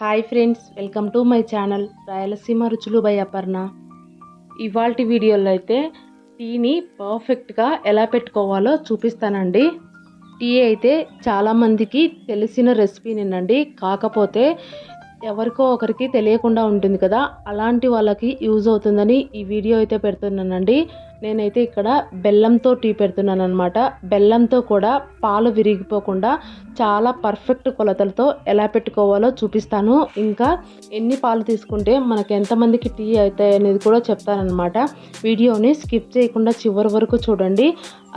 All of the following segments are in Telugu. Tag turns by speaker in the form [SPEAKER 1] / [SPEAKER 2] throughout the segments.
[SPEAKER 1] Hi friends welcome to my channel Rayalaseema రుచులు బై అపర్ణ. ఇవాళ వీడియోలో అయితే టీని పర్ఫెక్ట్గా ఎలా పెట్టుకోవాలో చూపిస్తానండి. టీ అయితే చాలామందికి తెలిసిన రెసిపీనేనండి. కాకపోతే ఎవరికో ఒకరికి తెలియకుండా ఉంటుంది కదా అలాంటి వాళ్ళకి యూజ్ అవుతుందని ఈ వీడియో అయితే పెడుతున్నానండి. నేనైతే ఇక్కడ బెల్లంతో టీ పెడుతున్నాను అనమాట బెల్లంతో కూడా పాలు విరిగిపోకుండా చాలా పర్ఫెక్ట్ కొలతలతో ఎలా పెట్టుకోవాలో చూపిస్తాను. ఇంకా ఎన్ని పాలు తీసుకుంటే మనకు ఎంతమందికి టీ అవుతాయి అనేది కూడా చెప్తానమాట వీడియోని స్కిప్ చేయకుండా చివరి వరకు చూడండి.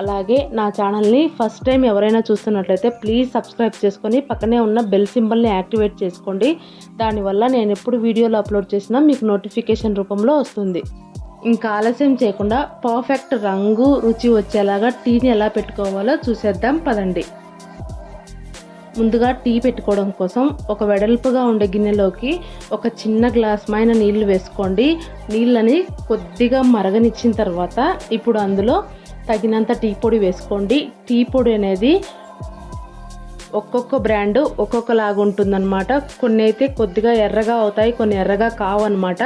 [SPEAKER 1] అలాగే నా ఛానల్ని ఫస్ట్ టైం ఎవరైనా చూస్తున్నట్లయితే ప్లీజ్ సబ్స్క్రైబ్ చేసుకొని పక్కనే ఉన్న బెల్ సింబల్ని యాక్టివేట్ చేసుకోండి. దానివల్ల నేను ఎప్పుడు వీడియోలు అప్లోడ్ చేసినా మీకు నోటిఫికేషన్ రూపంలో వస్తుంది. ఇంకా ఆలస్యం చేయకుండా పర్ఫెక్ట్ రంగు రుచి వచ్చేలాగా టీని ఎలా పెట్టుకోవాలో చూసేద్దాం పదండి. ముందుగా టీ పెట్టుకోవడం కోసం ఒక వెడల్పుగా ఉండే గిన్నెలోకి ఒక చిన్న గ్లాస్ మైన నీళ్ళు వేసుకోండి. నీళ్ళని కొద్దిగా మరగనిచ్చిన తర్వాత ఇప్పుడు అందులో తగినంత టీ పొడి వేసుకోండి. టీ పొడి అనేది ఒక్కొక్క బ్రాండ్ ఒక్కొక్కలాగా ఉంటుందన్నమాట. కొన్ని అయితే కొద్దిగా ఎర్రగా అవుతాయి కొన్ని ఎర్రగా కావన్నమాట.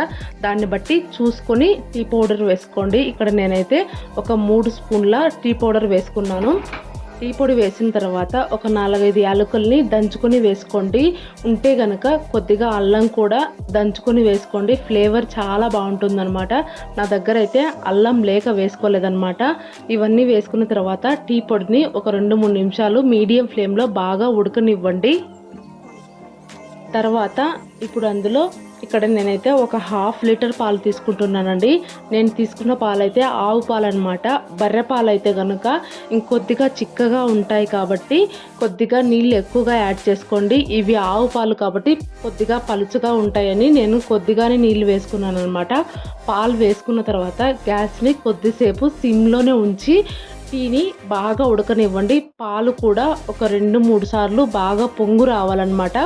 [SPEAKER 1] దాన్ని బట్టి చూసుకొని టీ పౌడర్ వేసుకోండి. ఇక్కడ నేనైతే ఒక మూడు స్పూన్ల టీ పౌడర్ వేసుకున్నాను. టీ పొడి వేసిన తర్వాత ఒక నాలుగైదు యాలకుల్ని దంచుకొని వేసుకోండి. ఉంటే గనక కొద్దిగా అల్లం కూడా దంచుకొని వేసుకోండి. ఫ్లేవర్ చాలా బాగుంటుందన్నమాట. నా దగ్గర అయితే అల్లం లేక వేసుకోలేదన్నమాట. ఇవన్నీ వేసుకున్న తర్వాత టీ పొడిని ఒక రెండు మూడు నిమిషాలు మీడియం ఫ్లేమ్లో బాగా ఉడకనివ్వండి. తర్వాత ఇప్పుడు అందులో ఇక్కడ నేనైతే ఒక హాఫ్ లీటర్ పాలు తీసుకుంటున్నానండి. నేను తీసుకున్న పాలైతే ఆవు పాలు అనమాట బర్రె పాలు అయితే కనుక ఇంకొద్దిగా చిక్కగా ఉంటాయి కాబట్టి కొద్దిగా నీళ్ళు ఎక్కువగా యాడ్ చేసుకోండి. ఇవి ఆవు పాలు కాబట్టి కొద్దిగా పలుచగా ఉంటాయని నేను కొద్దిగానే నీళ్ళు వేసుకున్నాను అనమాట పాలు వేసుకున్న తర్వాత గ్యాస్ని కొద్దిసేపు సిమ్లోనే ఉంచి టీని బాగా ఉడకనివ్వండి. పాలు కూడా ఒక రెండు మూడు సార్లు బాగా పొంగు రావాలన్నమాట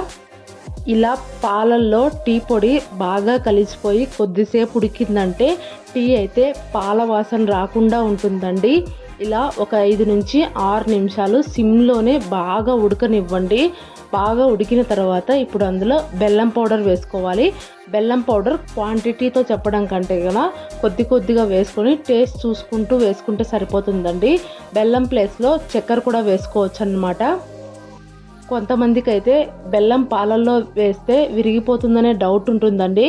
[SPEAKER 1] ఇలా పాలల్లో టీ పొడి బాగా కలిసిపోయి కొద్దిసేపు ఉడికిందంటే టీ అయితే పాల వాసన రాకుండా ఉంటుందండి. ఇలా ఒక ఐదు నుంచి ఆరు నిమిషాలు సిమ్లోనే బాగా ఉడకనివ్వండి. బాగా ఉడికిన తర్వాత ఇప్పుడు అందులో బెల్లం పౌడర్ వేసుకోవాలి. బెల్లం పౌడర్ క్వాంటిటీతో చెప్పడం కంటే కదా కొద్ది కొద్దిగా వేసుకొని టేస్ట్ చూసుకుంటూ వేసుకుంటే సరిపోతుందండి. బెల్లం ప్లేస్లో చక్కెర కూడా వేసుకోవచ్చు అన్నమాట కొంతమందికి అయితే బెల్లం పాలల్లో వేస్తే విరిగిపోతుందనే డౌట్ ఉంటుందండి.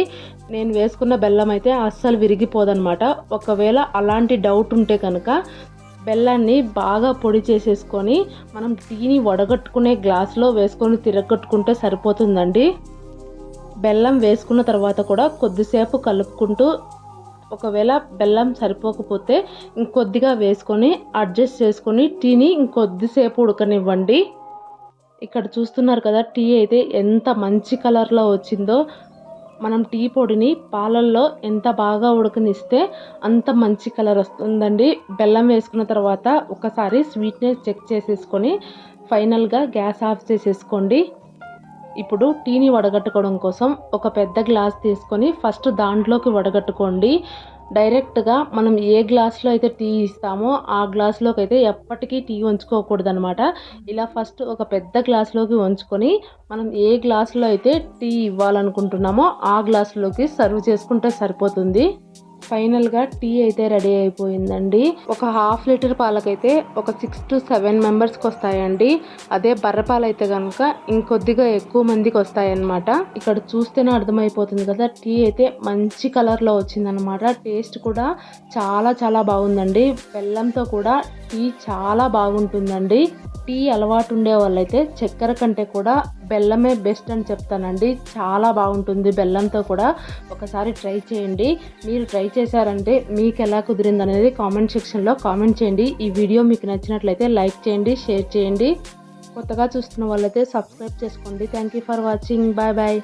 [SPEAKER 1] నేను వేసుకున్న బెల్లం అయితే అస్సలు విరిగిపోదన్నమాట ఒకవేళ అలాంటి డౌట్ ఉంటే కనుక బెల్లాన్ని బాగా పొడి చేసేసుకొని మనం టీని వడగట్టుకునే గ్లాస్లో వేసుకొని తిరగట్టుకుంటే సరిపోతుందండి. బెల్లం వేసుకున్న తర్వాత కూడా కొద్దిసేపు కలుపుకుంటూ ఒకవేళ బెల్లం సరిపోకపోతే ఇంకొద్దిగా వేసుకొని అడ్జస్ట్ చేసుకొని టీని ఇంకొద్దిసేపు ఉడకనివ్వండి. ఇక్కడ చూస్తున్నారు కదా టీ అయితే ఎంత మంచి కలర్లో వచ్చిందో. మనం టీ పొడిని పాలల్లో ఎంత బాగా ఉడకనిస్తే అంత మంచి కలర్ వస్తుందండి. బెల్లం వేసుకున్న తర్వాత ఒకసారి స్వీట్నెస్ చెక్ చేసేసుకొని ఫైనల్గా గ్యాస్ ఆఫ్ చేసేసుకోండి. ఇప్పుడు టీని వడగట్టుకోవడం కోసం ఒక పెద్ద గ్లాస్ తీసుకొని ఫస్ట్ దాంట్లోకి వడగట్టుకోండి. డైరెక్ట్గా మనం ఏ గ్లాస్లో అయితే టీ ఇస్తామో ఆ గ్లాస్లోకి అయితే ఎప్పటికీ టీ ఉంచుకోకూడదు అనమాట ఇలా ఫస్ట్ ఒక పెద్ద గ్లాస్లోకి వంచుకొని మనం ఏ గ్లాస్లో అయితే టీ ఇవ్వాలనుకుంటున్నామో ఆ గ్లాస్లోకి సర్వ్ చేసుకుంటే సరిపోతుంది. ఫైనల్గా టీ అయితే రెడీ అయిపోయిందండి. ఒక హాఫ్ లీటర్ పాలకైతే ఒక సిక్స్ టు సెవెన్ మెంబర్స్కి వస్తాయండి. అదే బర్రపాలు అయితే కనుక ఇంకొద్దిగా ఎక్కువ మందికి వస్తాయన్నమాట. ఇక్కడ చూస్తేనే అర్థమైపోతుంది కదా టీ అయితే మంచి కలర్లో వచ్చిందనమాట టేస్ట్ కూడా చాలా చాలా బాగుందండి. బెల్లంతో కూడా టీ చాలా బాగుంటుందండి. టీ అలవాటు ఉండే వాళ్ళైతే చక్కెర కంటే కూడా బెల్లమే బెస్ట్ అని చెప్తానండి. చాలా బాగుంటుంది బెల్లంతో కూడా. ఒకసారి ట్రై చేయండి. మీరు ట్రై చేశారంటే మీకు ఎలా కుదిరింది అనేది కామెంట్ సెక్షన్లో కామెంట్ చేయండి. ఈ వీడియో మీకు నచ్చినట్లయితే లైక్ చేయండి షేర్ చేయండి. కొత్తగా చూస్తున్న వాళ్ళైతే సబ్స్క్రైబ్ చేసుకోండి. Thank you for watching. Bye bye.